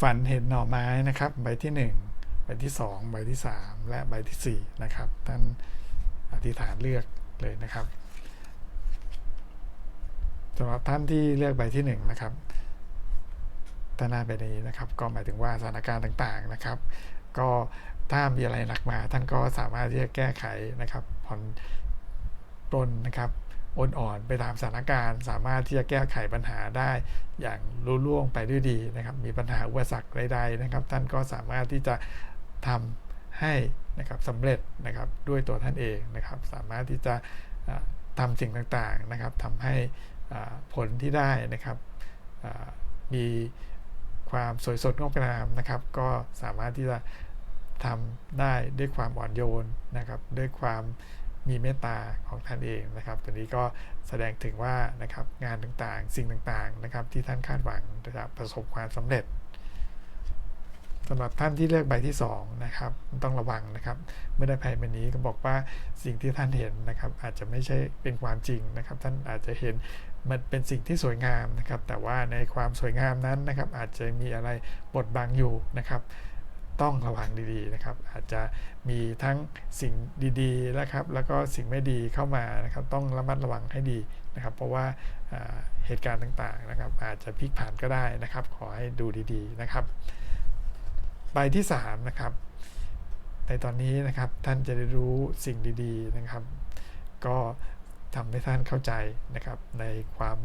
ฝันเห็นหน่อไม้นะครับ ใบที่ 1 ใบที่ 2 ใบที่ 3 และใบทีสี่ 4 นะครับ ท่านอธิษฐานเลือกเลยนะครับสำหรับท่านที่เลือกใบที่ 1 นะครับท่านหน้าใบนี้นะครับ ก็หมายถึงว่าสถานการณ์ต่างๆนะครับ ก็ถ้ามีอะไรหนักมา ท่านก็สามารถที่จะแก้ไขนะครับผ่อนปลนนะครับ อ่อนอ่อนไปตามสถานการณ์ สามารถที่จะแก้ไขปัญหาได้ อย่างรุ่ล่วงไปด้วยดีนะครับ มีปัญหาอุปสรรคใดๆนะครับ ท่านก็สามารถที่จะทำให้นะครับสำเร็จนะครับด้วยตัวท่านเองนะครับ สามารถที่จะอ่าทำสิ่งต่างๆนะครับทำให้ผลที่ได้นะครับมีความสวยสดงดงามนะครับ ก็สามารถที่จะทำได้ด้วยความอ่อนโยนนะครับ ด้วยความ มีเมตตาของท่านเองนะครับ ตัวนี้ก็แสดงถึงว่านะครับงานต่างๆ สิ่งต่างๆนะครับที่ท่านคาดหวังจะประสบความสำเร็จสำหรับท่านที่เลือกใบที่2นะครับต้องระวังนะครับ เมื่อได้ไพ่ใบนี้ก็บอกว่าสิ่งที่ท่านเห็นนะครับ อาจจะไม่ใช่เป็นความจริงนะครับ ท่านอาจจะเห็นมันเป็นสิ่งที่สวยงามนะครับ แต่ว่าในความสวยงามนั้นนะครับ อาจจะมีอะไรบดบังอยู่นะครับ ต้องระวังดีๆนะครับ อาจจะมีทั้งสิ่งดีๆนะครับ แล้วก็สิ่งไม่ดีเข้ามานะครับ ต้องระมัดระวังให้ดีนะครับ เพราะว่าเหตุการณ์ต่างๆนะครับ อาจจะพลิกผันก็ได้นะครับ ขอให้ดูดีๆนะครับใบที่3นะครับ ในตอนนี้นะครับท่านจะได้รู้สิ่งดีๆนะครับ ก็ทำให้ท่านเข้าใจนะครับ ในความ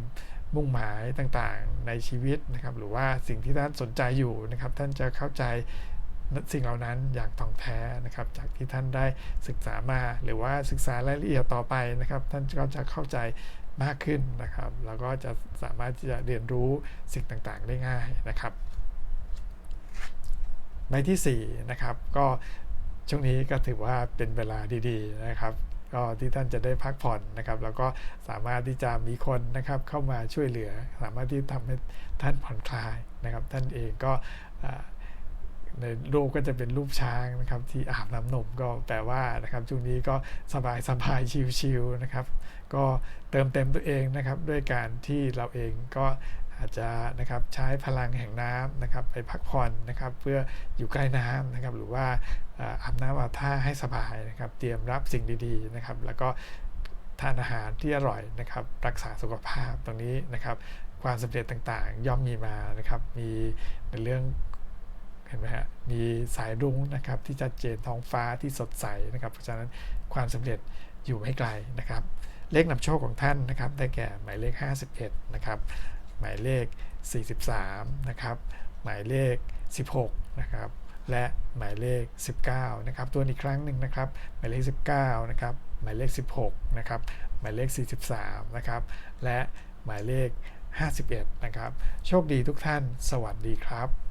มุ่งหมายต่างๆในชีวิตนะครับ หรือว่าสิ่งที่ท่านสนใจอยู่นะครับ ท่านจะเข้าใจ สิ่งเหล่านั้นอย่างท่องแท้นะครับ จากที่ท่านได้ศึกษามา หรือว่าศึกษารายละเอียดต่อไปนะครับ ท่านก็จะเข้าใจมากขึ้นนะครับ แล้วก็จะสามารถที่จะเรียนรู้สิ่งต่างๆได้ง่ายนะครับใบที่4นะครับก็ช่วงนี้ก็ถือว่าเป็นเวลาดีๆนะครับก็ที่ท่านจะได้พักผ่อนนะครับ แล้วก็สามารถที่จะมีคนนะครับเข้ามาช่วยเหลือ สามารถที่ทำให้ท่านผ่อนคลายนะครับ ท่านเองก็ ในรูปก็จะเป็นรูปช้างนะครับที่อาบน้ำนมก็แปลว่านะครับช่วงนี้ก็สบายสบายชิวๆนะครับ ก็เติมเต็มตัวเองนะครับด้วยการที่เราเองก็อาจจะนะครับใช้พลังแห่งน้ำนะครับไปพักผ่อนนะครับเพื่ออยู่ใกล้น้ำนะครับหรือว่าอาบน้ำอาบท่าให้สบายนะครับเตรียมรับสิ่งดีๆนะครับ แล้วก็ทานอาหารที่อร่อยนะครับรักษาสุขภาพตรงนี้นะครับความสำเร็จต่างๆ ย่อมมีมานะครับมีในเรื่อง เห็นไหมฮะมีสายรุ้งนะครับที่ชัดเจนท้องฟ้าที่สดใสนะครับเพราะฉะนั้นความสำเร็จอยู่ไม่ไกลนะครับ เลขนำโชคของท่านนะครับได้แก่หมายเลข 51นะครับหมายเลข 43นะครับหมายเลข 16นะครับและหมายเลข 19นะครับตัวอีกครั้งหนึ่งนะครับหมายเลข 19นะครับหมายเลข 16นะครับหมายเลข 43นะครับและหมายเลข 51นะครับโชคดีทุกท่าน สวัสดีครับ